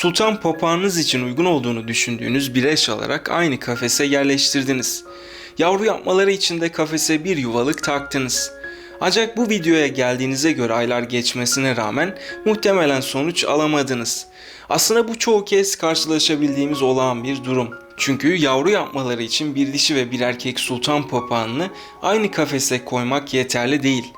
Sultan papağanınız için uygun olduğunu düşündüğünüz bir eş alarak aynı kafese yerleştirdiniz. Yavru yapmaları için de kafese bir yuvalık taktınız. Ancak bu videoya geldiğinize göre aylar geçmesine rağmen muhtemelen sonuç alamadınız. Aslında bu çoğu kez karşılaşabildiğimiz olağan bir durum. Çünkü yavru yapmaları için bir dişi ve bir erkek sultan papağanını aynı kafese koymak yeterli değil.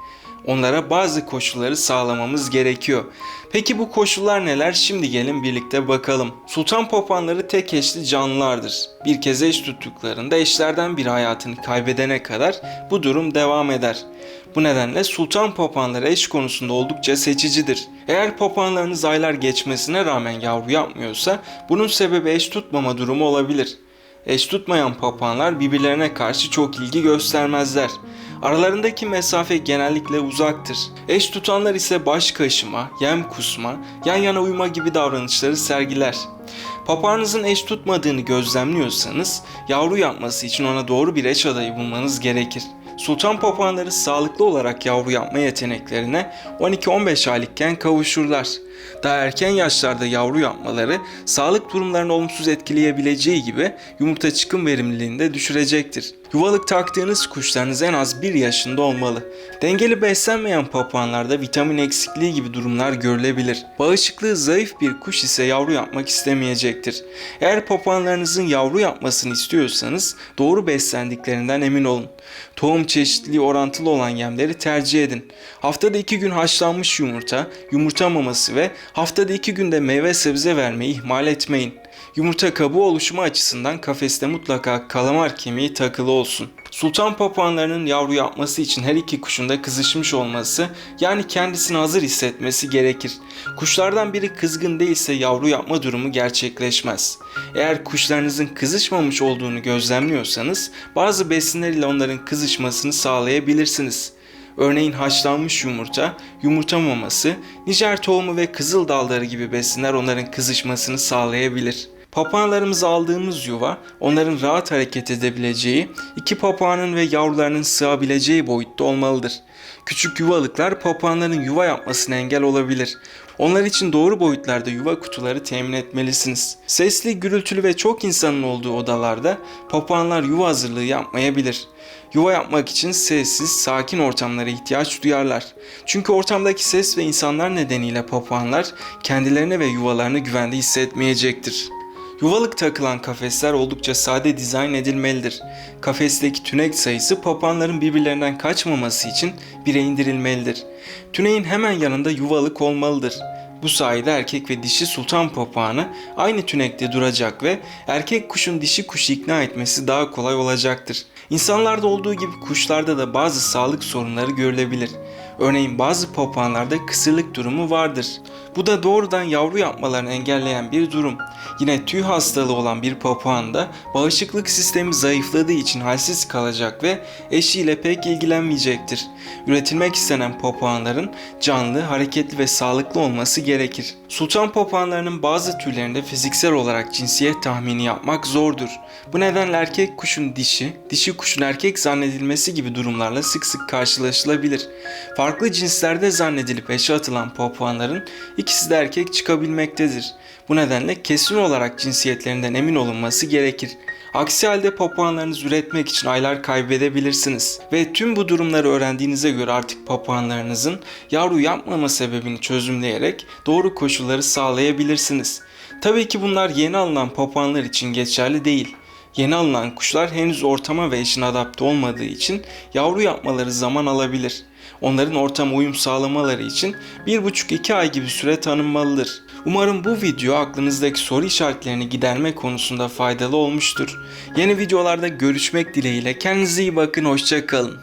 Onlara bazı koşulları sağlamamız gerekiyor. Peki bu koşullar neler? Şimdi gelin birlikte bakalım. Sultan papağanları tek eşli canlılardır. Bir kez eş tuttuklarında eşlerden biri hayatını kaybedene kadar bu durum devam eder. Bu nedenle sultan papağanları eş konusunda oldukça seçicidir. Eğer papağanlarınız aylar geçmesine rağmen yavru yapmıyorsa bunun sebebi eş tutmama durumu olabilir. Eş tutmayan papağanlar birbirlerine karşı çok ilgi göstermezler. Aralarındaki mesafe genellikle uzaktır. Eş tutanlar ise baş kaşıma, yem kusma, yan yana uyuma gibi davranışları sergiler. Papağanınızın eş tutmadığını gözlemliyorsanız yavru yapması için ona doğru bir eş adayı bulmanız gerekir. Sultan papağanları sağlıklı olarak yavru yapma yeteneklerine 12-15 aylıkken kavuşurlar. Daha erken yaşlarda yavru yapmaları sağlık durumlarını olumsuz etkileyebileceği gibi yumurta çıkım verimliliğini de düşürecektir. Yuvalık taktığınız kuşlarınız en az 1 yaşında olmalı. Dengeli beslenmeyen papağanlarda vitamin eksikliği gibi durumlar görülebilir. Bağışıklığı zayıf bir kuş ise yavru yapmak istemeyecektir. Eğer papağanlarınızın yavru yapmasını istiyorsanız doğru beslendiklerinden emin olun. Tohum çeşitliliği orantılı olan yemleri tercih edin. Haftada 2 gün haşlanmış yumurta, yumurta maması ve haftada 2 günde meyve sebze vermeyi ihmal etmeyin. Yumurta kabuğu oluşumu açısından kafeste mutlaka kalamar kemiği takılı olsun. Sultan papağanlarının yavru yapması için her iki kuşun da kızışmış olması yani kendisini hazır hissetmesi gerekir. Kuşlardan biri kızgın değilse yavru yapma durumu gerçekleşmez. Eğer kuşlarınızın kızışmamış olduğunu gözlemliyorsanız bazı besinler ile onların kızışmasını sağlayabilirsiniz. Örneğin haşlanmış yumurta, yumurta maması, nijer tohumu ve kızıl dalları gibi besinler onların kızışmasını sağlayabilir. Papağanlarımızı aldığımız yuva onların rahat hareket edebileceği, iki papağanın ve yavrularının sığabileceği boyutta olmalıdır. Küçük yuvalıklar papağanların yuva yapmasına engel olabilir. Onlar için doğru boyutlarda yuva kutuları temin etmelisiniz. Sesli, gürültülü ve çok insanın olduğu odalarda papağanlar yuva hazırlığı yapmayabilir. Yuva yapmak için sessiz, sakin ortamlara ihtiyaç duyarlar. Çünkü ortamdaki ses ve insanlar nedeniyle papağanlar kendilerine ve yuvalarını güvende hissetmeyecektir. Yuvalık takılan kafesler oldukça sade dizayn edilmelidir. Kafesteki tünek sayısı papağanların birbirlerinden kaçmaması için 1'e indirilmelidir. Tüneyin hemen yanında yuvalık olmalıdır. Bu sayede erkek ve dişi sultan papağanı aynı tünekte duracak ve erkek kuşun dişi kuşu ikna etmesi daha kolay olacaktır. İnsanlarda olduğu gibi kuşlarda da bazı sağlık sorunları görülebilir. Örneğin bazı papağanlarda kısırlık durumu vardır. Bu da doğrudan yavru yapmalarını engelleyen bir durum. Yine tüy hastalığı olan bir papağanda bağışıklık sistemi zayıfladığı için halsiz kalacak ve eşiyle pek ilgilenmeyecektir. Üretilmek istenen papağanların canlı, hareketli ve sağlıklı olması gerekir. Sultan papağanlarının bazı türlerinde fiziksel olarak cinsiyet tahmini yapmak zordur. Bu nedenle erkek kuşun dişi, dişi kuşun erkek zannedilmesi gibi durumlarla sık sık karşılaşılabilir. Farklı cinslerde zannedilip eşe atılan papağanların ikisi de erkek çıkabilmektedir. Bu nedenle kesin olarak cinsiyetlerinden emin olunması gerekir. Aksi halde papağanlarınızı üretmek için aylar kaybedebilirsiniz. Ve tüm bu durumları öğrendiğinize göre artık papağanlarınızın yavru yapmama sebebini çözümleyerek doğru koşulları sağlayabilirsiniz. Tabii ki bunlar yeni alınan papağanlar için geçerli değil. Yeni alınan kuşlar henüz ortama ve eşine adapte olmadığı için yavru yapmaları zaman alabilir. Onların ortama uyum sağlamaları için 1,5-2 ay gibi süre tanınmalıdır. Umarım bu video aklınızdaki soru işaretlerini giderme konusunda faydalı olmuştur. Yeni videolarda görüşmek dileğiyle kendinize iyi bakın hoşçakalın.